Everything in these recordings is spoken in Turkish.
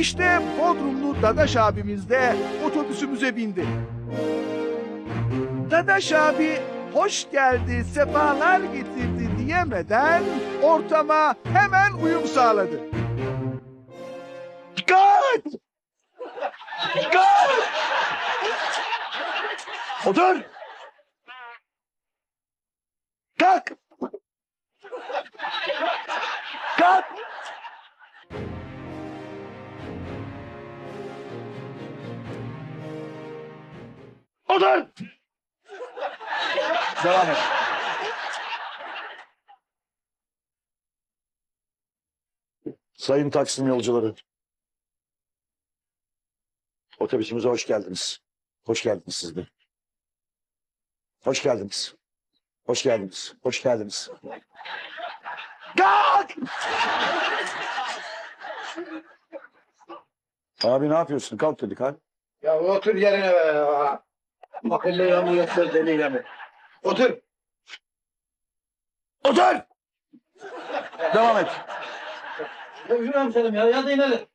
İşte Bodrumlu Dadaş abimiz de otobüsümüze bindi. Dadaş abi hoş geldi, sefalar getirdi diyemeden ortama hemen uyum sağladı. Dikkat! Dikkat! Otur! Otur! Devam et. Sayın Taksim yolcuları. Otobüsümüze hoş geldiniz. Hoş geldiniz siz de. Hoş geldiniz. Hoş geldiniz. Hoş geldiniz. Kalk! Abi ne yapıyorsun? Kalk dedik ha. Ya otur yerine be ya. Yanmıyor söz deliyle mi? Otur. Otur! Devam et. Ya Hüsnü hemşerim ya. Ya da inelim.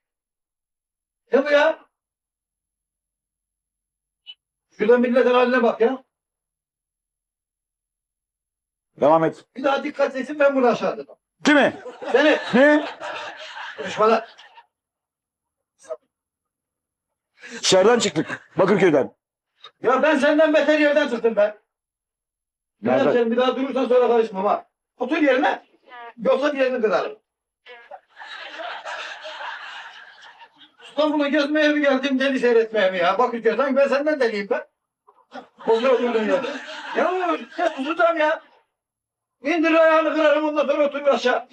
Ne bu ya? Şurada milletin haline bak ya. Devam et. Bir daha dikkat etsin ben bunu aşağıda. Değil mi? Seni Ne? konuşmalar. Dışarıdan çıktık. Bakırköy'den. Ya ben senden beter yerden çıktım ben. Ya Nereden? sen bir daha durursan sonra karışmam ha. Otur yerine. Yoksa bir yerini kırarım. İstanbul'a gezmeye mi geldim deli seyretmeye mi ya? Bakırköy'den ben senden deliyim ben. Oluyor oluyor ya. Ya ya susacağım ya. İndir ayağını kırarım ondan sonra otur aşağı.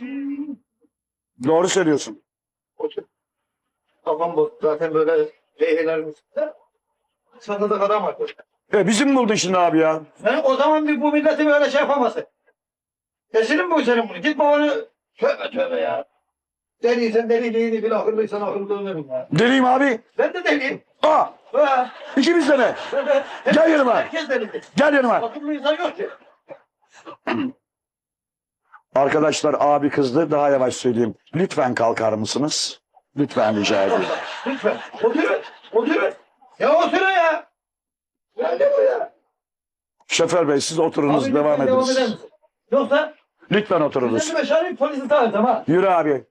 Doğru söylüyorsun. Otur. Tamam bu zaten böyle leyhelerimiz. Sana da kadar var. E, bizim mi buldun şimdi abi ya? Sen o zaman bir bu milleti böyle şey yapamazsın. Keselim bu senin bunu. Git babanı. Tövbe tövbe ya. Deliysen deliliğini bil, akıllıysan akıllılığını bil ya. Deliyim abi. Ben de deliyim. Aa! Ha, İkimiz de mi? Gel yanıma. Herkes delidir. Gel yanıma. Akıllı insan yok ki. Arkadaşlar abi kızdı. Daha yavaş söyleyeyim. Lütfen kalkar mısınız? Lütfen rica ediyorum. Lütfen. Oturun. Oturun. Ya oturun ya. Ya ne bu ya? Şoför bey siz oturunuz Abi devam lütfen eder ediniz. misin? Yoksa Lütfen oturunuz. seni meşale polisi çağıracağım ha. Yürü abi.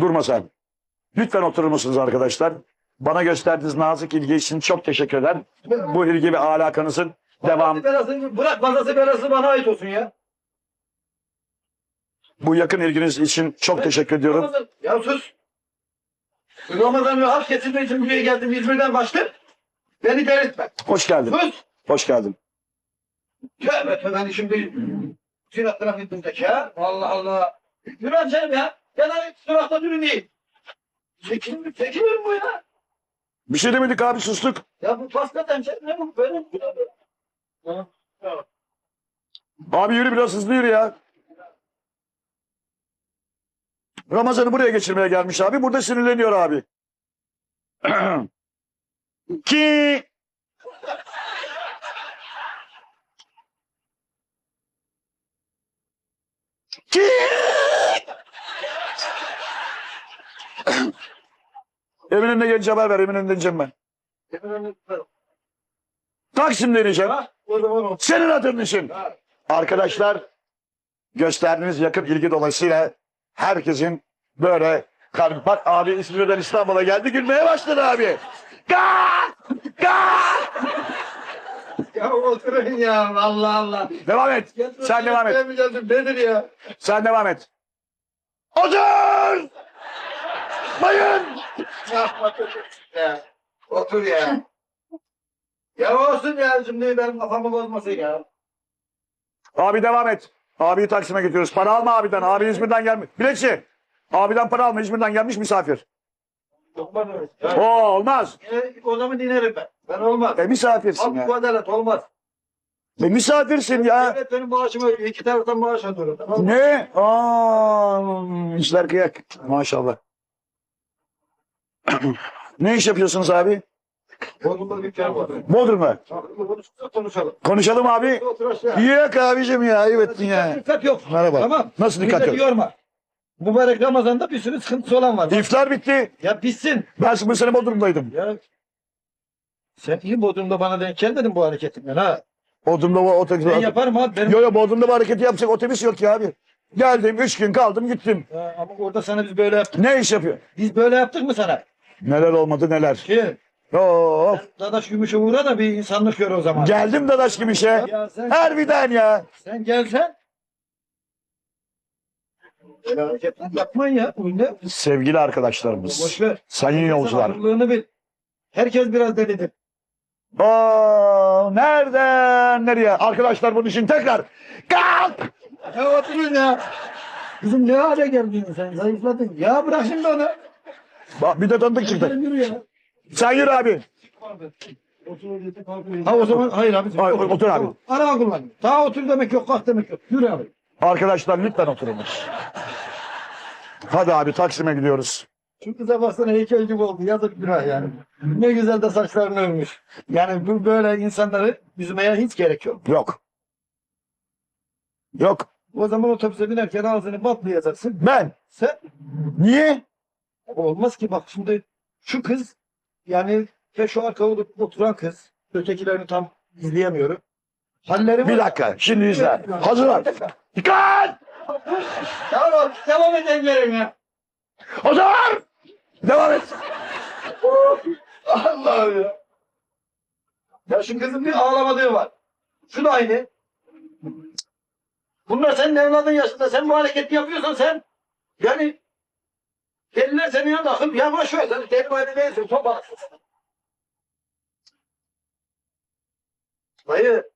Durma sen. Lütfen oturur musunuz arkadaşlar? Bana gösterdiğiniz nazik ilgi için çok teşekkür ederim. Bu ilgi ve alakanızın devam, Belası, bırak bazası belası bana ait olsun ya. bu yakın ilginiz için çok teşekkür ediyorum. Ya sus. Ramazan'ı hak kesilmek için buraya geldim İzmir'den kaçtım. Beni delirtme. Hoş geldin. Sus. Hoş geldin. Tövbe tövbe ben şimdi Sinan trafiğindeki ya. Allah Allah. Canım ya. Hani durakta durun değil. Çekil, çekilir bu ya. Bir şey demedik abi sustuk. Ya bu paskat hemşerim ne bu? Böyle ha. Abi yürü biraz hızlı yürü ya. Ramazan'ı buraya geçirmeye gelmiş abi. Burada sinirleniyor abi. Ki Ki Eminönü'ne gelince haber ver. Eminönü'ne ineceğim ben. Taksim'de ineceğim. Senin adın için. Arkadaşlar gösterdiğiniz yakın ilgi dolayısıyla herkesin böyle kalbi bak abi İzmir'den İstanbul'a geldi gülmeye başladı abi. Kalk! Kalk! Ya oturun ya Allah Allah. Devam et. Sen devam et. Ben geldim nedir ya? Sen devam et. Otur! Bayın! Yapma çocuk ya. Otur ya. ya olsun ya şimdi benim kafamı bozmasın ya. Abi devam et. Abiyi Taksim'e götürüyoruz. Para alma abiden. Abi İzmir'den gelmiş. Biletçi. Abiden para alma. İzmir'den gelmiş misafir. Olmaz öyle. Oo olmaz. e, o zaman inerim ben. Ben olmaz. E misafirsin Halk ya. bu adalet olmaz. E misafirsin ya. Evet benim maaşımı iki taraftan maaş alıyorum. Tamam? Ne? Aa, işler kıyak. Maşallah. ne iş yapıyorsunuz abi? Bodrum'da. Konuşalım. Konuşalım. Abi. Yok abicim ya ayıp ettin ya. Dikkat yok. Merhaba. Tamam. Nasıl dikkat yok? yorma. Mübarek Ramazan'da bir sürü sıkıntısı olan var. İftar bitti. Ya bitsin. Ben bu sene Bodrum'daydım. Ya sen iyi Bodrum'da bana denk gelmedin bu hareketinden ha. Bodrum'da o otobüs. Ben yaparım abi. Benim... Yo yo Bodrum'da bu hareketi yapacak otobüs yok ya abi. Geldim üç gün kaldım gittim. Ya ama orada sana biz böyle yaptık. Ne iş yapıyor? Biz böyle yaptık mı sana? Neler olmadı neler. Ki Of. Dadaş Gümüş'e uğra da bir insanlık gör o zaman. Geldim dadaş gibi şey. Ya sen, Harbiden ya. sen gelsen. Yapmayın ya. Öyle. Sevgili arkadaşlarımız. Boş ver. Sayın Sen yolcular. akıllığını bil. Herkes biraz delidir. Nereden nereye? Arkadaşlar bunun için tekrar. Kalk! Ya oturun ya. Kızım ne hale geldin sen? Zayıfladın. Ya bırak şimdi onu. Bak bir de tanıdık çıktı. Sen yürü ya. Sen yürü abi. Ha o zaman hayır abi. Hayır, otur abi. Tamam. Araba kullan. Daha otur demek yok, kalk demek yok. Yürü abi. Arkadaşlar lütfen oturunuz. Hadi abi Taksim'e gidiyoruz. Şu kıza baksana heykel gibi oldu. Yazık günah yani. Ne güzel de saçlarını örmüş. Yani bu böyle insanları üzmeye hiç gerek yok. Yok. Yok. O zaman otobüse binerken ağzını batlayacaksın. Ben. Sen Niye? olmaz ki bak şimdi şu kız yani ve şu arka oturan kız ötekilerini tam izleyemiyorum. Halleri Bir dakika. Şimdi izle. Hazırlar. Dikkat! Tamam devam edelim ya. O zaman devam et. Allah'ım ya. Ya şu kızın bir ağlamadığı var. Şu da aynı. Bunlar senin evladın yaşında. Sen bu hareketi yapıyorsan sen yani deliler senin yanında akıl yavaş ver. Sen deli bari değilsin. Çok baksın. Dayı.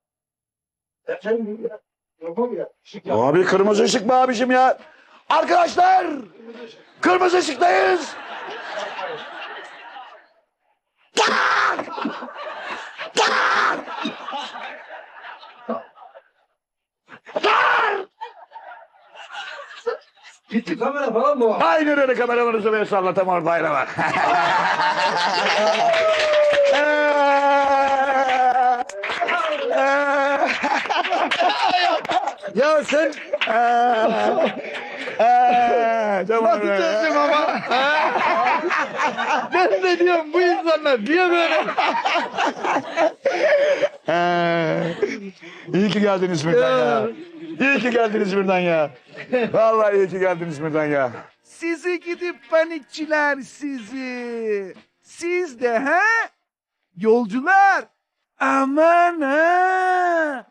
Sen sen Yapam ya. Yap. Abi kırmızı ışık mı abicim ya? Arkadaşlar! Kırmızı ışıktayız. Gitti kamera falan mı var? Aynen öyle kameramanızı ve sallatam oradayla bak. Ya sen Tamam. Nasıl ama? ben de diyorum bu insanlar niye böyle? İyi ki geldiniz ya. İyi ki geldiniz İzmir'den ya. Vallahi iyi ki geldiniz İzmir'den ya. Sizi gidip panikçiler sizi. Siz de he? Yolcular. Aman ha.